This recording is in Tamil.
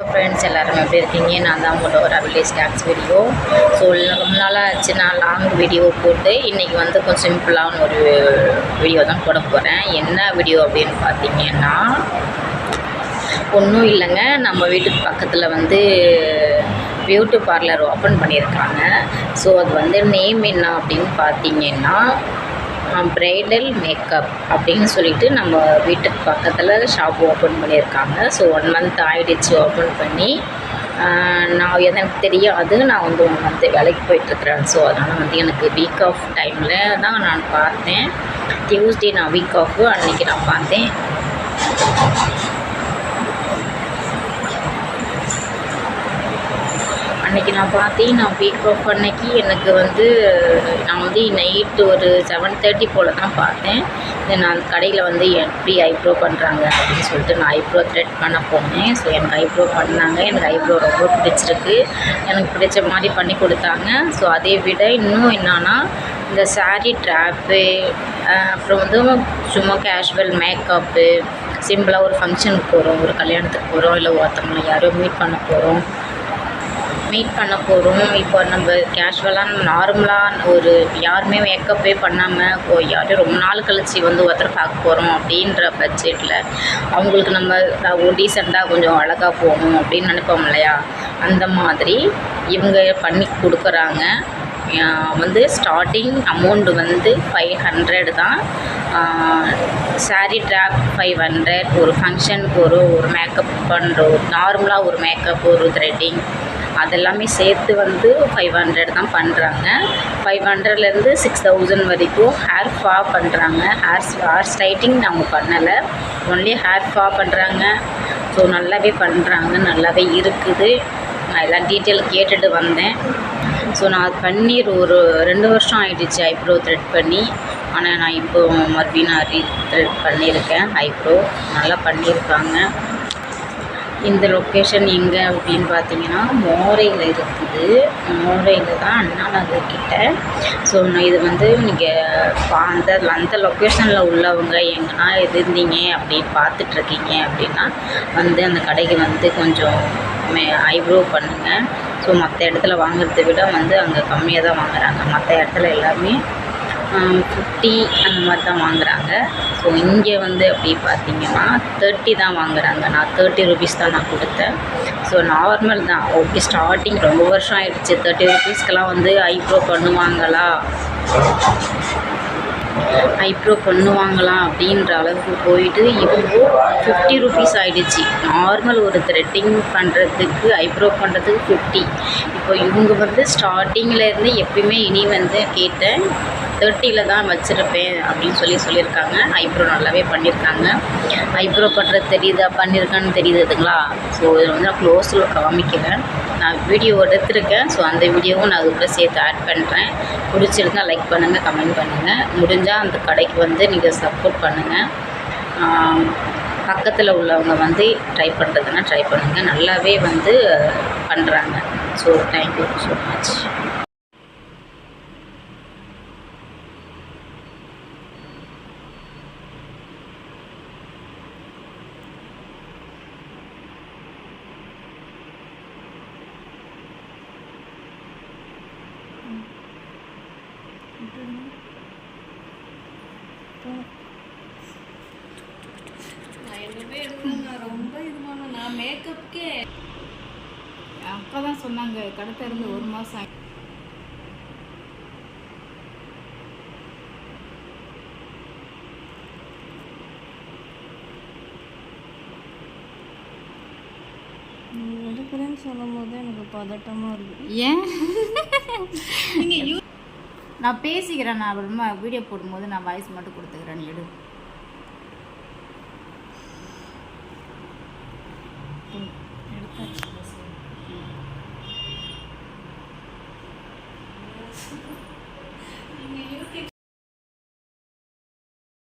ஃப்ரெண்ட்ஸ் எல்லாருமே எப்படி இருக்கீங்க? நான் தான் போட்ட ஒரு வில்லேஜ் டான்ஸ் வீடியோ ஸோ ரொம்ப நாளாக ஆச்சு நான் லாங் வீடியோ போட்டு இன்றைக்கி வந்து கொஞ்சம் சிம்பிளான ஒரு வீடியோ தான் போட போகிறேன் என்ன வீடியோ அப்படின்னு பார்த்தீங்கன்னா ஒன்றும் இல்லைங்க. நம்ம வீட்டுக்கு பக்கத்தில் வந்து பியூட்டி பார்லர் ஓப்பன் பண்ணியிருக்காங்க. ஸோ அது வந்து நேம் என்ன அப்படின்னு பார்த்தீங்கன்னா ப்ரைடல் மேக்கப் அப்படின்னு சொல்லிட்டு நம்ம வீட்டுக்கு பக்கத்தில் ஷாப் ஓப்பன் பண்ணியிருக்காங்க. ஸோ ஒன் மந்த் ஆகிடுச்சு ஓப்பன் பண்ணி. நான் எனக்கு தெரியாது. நான் வந்து ஒன் மந்த் வேலைக்கு போயிட்டுருக்குறேன். ஸோ அதனால் வந்து எனக்கு வீக் ஆஃப் டைமில் தான் நான் பார்த்தேன். டியூஸ்டே நான் வீக் ஆஃப் அன்றைக்கி நான் பார்த்தேன். அன்றைக்கி நான் பார்த்தேன் நான் வீக் ஆஃப் அன்னைக்கு எனக்கு வந்து நான் வந்து நைட்டு ஒரு செவன் தேர்ட்டி போல் தான் பார்த்தேன். நான் நான் கடையில் வந்து எப்படி ஐப்ரோ பண்ணுறாங்க அப்படின்னு சொல்லிட்டு நான் ஐப்ரோ த்ரெட் பண்ண போனேன். ஸோ எனக்கு ஐப்ரோ பண்ணாங்க. எனக்கு ஐப்ரோ ரொம்ப பிடிச்சிருக்கு. எனக்கு பிடிச்ச மாதிரி பண்ணி கொடுத்தாங்க. ஸோ அதை விட இன்னும் என்னன்னா இந்த சாரீ ட்ராப்பு அப்புறம் வந்து சும்மா கேஷுவல் மேக்கப்பு சிம்பிளாக ஒரு ஃபங்க்ஷனுக்கு போகிறோம் ஒரு கல்யாணத்துக்கு போகிறோம் இல்லை ஒருத்தவங்களை யாரோ மீட் பண்ண போகிறோம் மீட் பண்ண போகிறோம் இப்போ நம்ம கேஷுவலாக நார்மலாக ஒரு யாருமே மேக்கப்பே பண்ணாமல் ஓ யாரும் ரொம்ப நாள் கழிச்சு வந்து ஒருத்தர் பார்க்க போகிறோம் அப்படின்ற பட்ஜெட்டில் அவங்களுக்கு நம்ம டீசெண்டாக கொஞ்சம் அழகாக போகணும் அப்படின்னு நினைப்போம் இல்லையா? அந்த மாதிரி இவங்க பண்ணி கொடுக்குறாங்க. வந்து ஸ்டார்டிங் அமௌண்ட் வந்து ஃபைவ் ஹண்ட்ரட் தான். சாரீ ட்ராப் ஃபைவ் ஹண்ட்ரட் ஒரு ஃபங்க்ஷனுக்கு ஒரு ஒரு மேக்கப் பண்ணுறோம் நார்மலாக ஒரு மேக்கப் ஒரு த்ரெட்டிங் அதெல்லாமே சேர்த்து வந்து ஃபைவ் ஹண்ட்ரட் தான் பண்ணுறாங்க ஃபைவ் ஹண்ட்ரட்லேருந்து சிக்ஸ் தௌசண்ட் வரைக்கும் ஹேர் ஃபா பண்ணுறாங்க ஹேர் ஹேர் ஸ்ட்ரைட்டிங் நாங்கள் பண்ணலை. ஒன்லி ஹேர் ஃபா பண்ணுறாங்க ஸோ நல்லாவே பண்ணுறாங்க நல்லாவே இருக்குது. நான் எல்லாம் டீட்டெயில் கேட்டுட்டு வந்தேன். ஸோ நான் அது பண்ணி ஒரு ரெண்டு வருஷம் ஆகிடுச்சு ஐப்ரோ த்ரெட் பண்ணி. ஆனால் நான் இப்போ மறுபடியும் நான் ரீ த்ரெட் பண்ணியிருக்கேன். ஐப்ரோ நல்லா பண்ணியிருக்காங்க. இந்த லொக்கேஷன் எங்கே அப்படின்னு பார்த்தீங்கன்னா மோரையில் இருக்குது. மோரையில் தான் அண்ணா நகர் கிட்ட. ஸோ இது வந்து நீங்கள் அந்த அந்த லொக்கேஷனில் உள்ளவங்க எங்கன்னா இருந்தீங்க அப்படின்னு பார்த்துட்ருக்கீங்க அப்படின்னா வந்து அந்த கடைக்கு வந்து கொஞ்சம் ஐப்ரோ பண்ணுங்கள் ஸோ மற்ற இடத்துல வாங்குறதை விட வந்து அங்கே கம்மியாக தான் வாங்குறாங்க. மற்ற இடத்துல எல்லாமே ஃபிஃப்டி அந்த மாதிரி தான் வாங்குகிறாங்க ஸோ இங்கே வந்து அப்படி பார்த்தீங்கன்னா தேர்ட்டி தான் வாங்குகிறாங்க நான் தேர்ட்டி ருபீஸ் தான் நான் கொடுத்தேன். ஸோ நார்மல் தான். ஓகே ஸ்டார்டிங் ரொம்ப வருஷம் ஆயிடுச்சு. தேர்ட்டி ருபீஸ்க்கெலாம் வந்து ஐப்ரோ பண்ணுவாங்களா? ஐப்ரோ பண்ணுவாங்களாம் அப்படின்ற அளவுக்கு போயிட்டு இப்போ ஃபிஃப்டி ருபீஸ் ஆகிடுச்சு நார்மல் ஒரு த்ரெட்டிங் பண்ணுறதுக்கு ஐப்ரோ பண்ணுறதுக்கு ஃபிஃப்டி இப்போ இவங்க வந்து ஸ்டார்டிங்கிலேருந்து எப்பயுமே இனி வந்து கேட்டேன் தேர்ட்டியில் தான் வச்சுருப்பேன் அப்படின்னு சொல்லி சொல்லியிருக்காங்க. ஐப்ரோ நல்லாவே பண்ணியிருக்காங்க. ஐப்ரோ பண்ணுறது தெரியுதா பண்ணியிருக்கான்னு தெரியுதுங்களா? ஸோ இதில் வந்து நான் க்ளோஸில் காமிக்கிறேன் நான் வீடியோ எடுத்திருக்கேன். ஸோ அந்த வீடியோவும் நான் அது கூட சேர்த்து ஆட் பண்ணுறேன் பிடிச்சிருந்தா லைக் பண்ணுங்கள் கமெண்ட் பண்ணுங்கள் முடிஞ்சால் அந்த கடைக்கு வந்து நீங்கள் சப்போர்ட் பண்ணுங்கள் பக்கத்தில் உள்ளவங்க வந்து ட்ரை பண்ணுறதுன்னா ட்ரை பண்ணுங்கள் நல்லாவே வந்து பண்ணுறாங்க ஸோ தேங்க்யூ ஸோ மச் நான் எதுவுமே எடுக்கலங்க ரொம்ப இது பண்ண நான் மேக்கப்புக்கே அப்பா தான் சொன்னாங்க. கடை திறந்து ஒரு மாதம் நீ எடுக்கிறேன்னு சொல்லும் போது எனக்கு பதட்டமாக இருக்குது ஏன்? நான் பேசிக்கிறேன். நான் அப்புறமா வீடியோ போடும்போது நான் வாய்ஸ் மட்டும் கொடுத்துக்கிறேன். எடு.